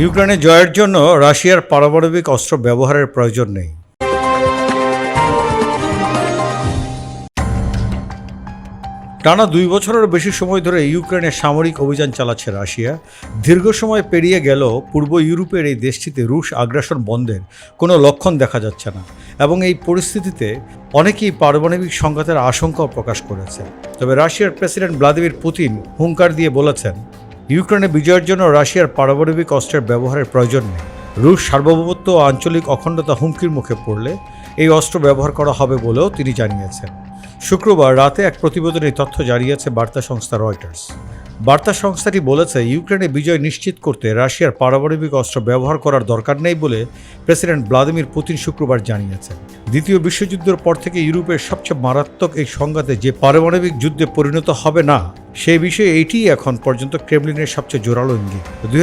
ইউক্রেনে জয়ের জন্য রাশিয়ার পারমাণবিক অস্ত্র ব্যবহারের প্রয়োজন নেই। টানা দুই বছরের বেশি সময় ধরে ইউক্রেনে সামরিক অভিযান চালাচ্ছে রাশিয়া। দীর্ঘ সময় পেরিয়ে গেল পূর্ব ইউরোপের এই দেশটিতে রুশ আগ্রাসন বন্ধের কোনো লক্ষণ দেখা যাচ্ছে না এবং এই পরিস্থিতিতে অনেকেই পারমাণবিক সংঘাতের আশঙ্কাও প্রকাশ করেছে। তবে রাশিয়ার প্রেসিডেন্ট ভ্লাদিমির পুতিন হুঙ্কার দিয়ে বলেছেন ইউক্রেনে বিজয়ের জন্য রাশিয়ার পারমাণবিক অস্ত্রের ব্যবহারের প্রয়োজন নেই। রুশ সার্বভৌমত্ব ও আঞ্চলিক অখণ্ডতা হুমকির মুখে পড়লে এই অস্ত্র ব্যবহার করা হবে বলেও তিনি জানিয়েছেন। শুক্রবার রাতে এক প্রতিবেদনে তথ্য জানিয়েছে বার্তা সংস্থা রয়টার্স। বার্তা সংস্থাটি বলেছে, ইউক্রেনে বিজয় নিশ্চিত করতে রাশিয়ার পারমাণবিক অস্ত্র ব্যবহার করার দরকার নেই বলে প্রেসিডেন্ট ভ্লাদিমির পুতিন শুক্রবার জানিয়েছেন। দ্বিতীয় বিশ্বযুদ্ধের পর থেকে ইউরোপের সবচেয়ে মারাত্মক এই সংঘাতে যে পারমাণবিক যুদ্ধে পরিণত হবে না সেই বিষয়ে এটিই এখন পর্যন্ত ক্রেমলিনের সবচেয়ে জোরালো ইঙ্গিত। দুই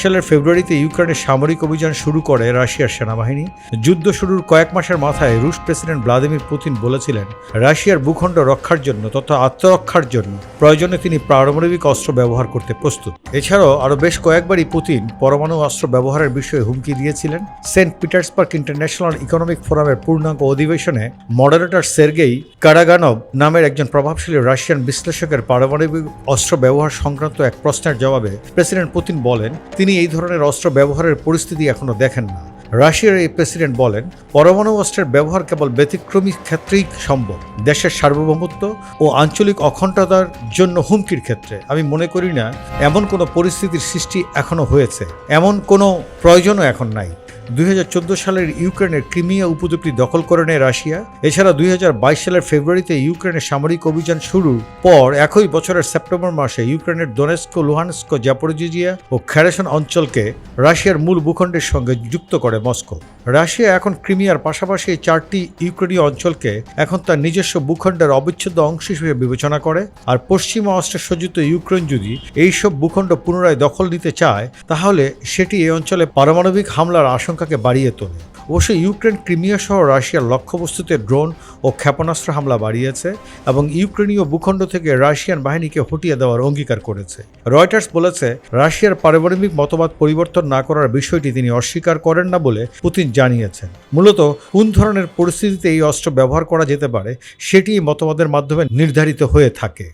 সালের ফেব্রুয়ারিতে ইউক্রেনের সামরিক অভিযান শুরু করে রাশিয়ার সেনাবাহিনী। যুদ্ধ শুরুর কয়েক মাসের মাথায় রুশ প্রেসিডেন্ট ভ্লাদিমির পুতিন বলেছিলেন, রাশিয়ার ভূখণ্ড রক্ষার জন্য তথা আত্মরক্ষার জন্য প্রয়োজনে তিনি পারমাণবিক অস্ত্র ব্যবহার করতে প্রস্তুত। এছাড়াও আরও বেশ কয়েকবারই পুতিন পরমাণু অস্ত্র ব্যবহারের বিষয়ে হুমকি দিয়েছিলেন। সেন্ট পিটার্সবার্গ ইন্টারন্যাশনাল ইকোনমিক ফোরামের পূর্ণাঙ্গ অধিবেশনে মডারেটর সের্গেই কারাগানভ নামের একজন প্রভাবশালী রাশিয়ান বিশ্লেষকের পারমাণবিক অস্ত্র ব্যবহার সংক্রান্ত এক প্রশ্নের জবাবে প্রেসিডেন্ট পুতিন বলেন, তিনি এই ধরনের অস্ত্র ব্যবহারের পরিস্থিতি এখনও দেখেন না। রাশিয়ার এই প্রেসিডেন্ট বলেন, পরমাণু অস্ত্রের ব্যবহার কেবল ব্যতিক্রমী ক্ষেত্রেই সম্ভব, দেশের সার্বভৌমত্ব ও আঞ্চলিক অখণ্ডতার জন্য হুমকির ক্ষেত্রে। আমি মনে করি না, এমন কোনো পরিস্থিতির সৃষ্টি এখনও হয়েছে। এমন কোনো প্রয়োজনও এখন নাই। দুই হাজার চোদ্দ সালের ইউক্রেনের ক্রিমিয়া উপদ্বীপটি দখল করে নেয় রাশিয়া। এছাড়া দুই হাজার বাইশ সালের ফেব্রুয়ারিতে ইউক্রেনের সামরিক অভিযান শুরুর পর একই বছরের সেপ্টেম্বর মাসে ইউক্রেনের দোনেস্ক, লুহানস্ক, জাপোরজিজিয়া ও খ্যারেসন অঞ্চলকে রাশিয়ার মূল ভূখণ্ডের সঙ্গে যুক্ত করে মস্কো। রাশিয়া এখন ক্রিমিয়ার পাশাপাশি চারটি ইউক্রেনীয় অঞ্চলকে এখন তার নিজস্ব ভূখণ্ডের অবিচ্ছেদ্য অংশ হিসেবে বিবেচনা করে। আর পশ্চিমা অস্ত্র সজ্জিত ইউক্রেন যদি এইসব ভূখণ্ড পুনরায় দখল নিতে চায়, তাহলে সেটি এই অঞ্চলে পারমাণবিক হামলার আশঙ্কাকে বাড়িয়ে তোলে। অবশ্য ইউক্রেন, ক্রিমিয়া সহ রাশিয়ার লক্ষ্যবস্তুতে ড্রোন ও ক্ষেপণাস্ত্র হামলা বাড়িয়েছে এবং ইউক্রেনীয় ভূখণ্ড থেকে রাশিয়ান বাহিনীকে হটিয়ে দেওয়ার অঙ্গীকার করেছে। রয়টার্স বলেছে, রাশিয়ার পারমাণবিক মতবাদ পরিবর্তন না করার বিষয়টি তিনি অস্বীকার করেন না বলে পুতিন জানিয়েছেন। মূলত, কোন ধরনের পরিস্থিতিতে এই অস্ত্র ব্যবহার করা যেতে পারে, সেটি মতবাদের মাধ্যমে নির্ধারিত হয়ে থাকে।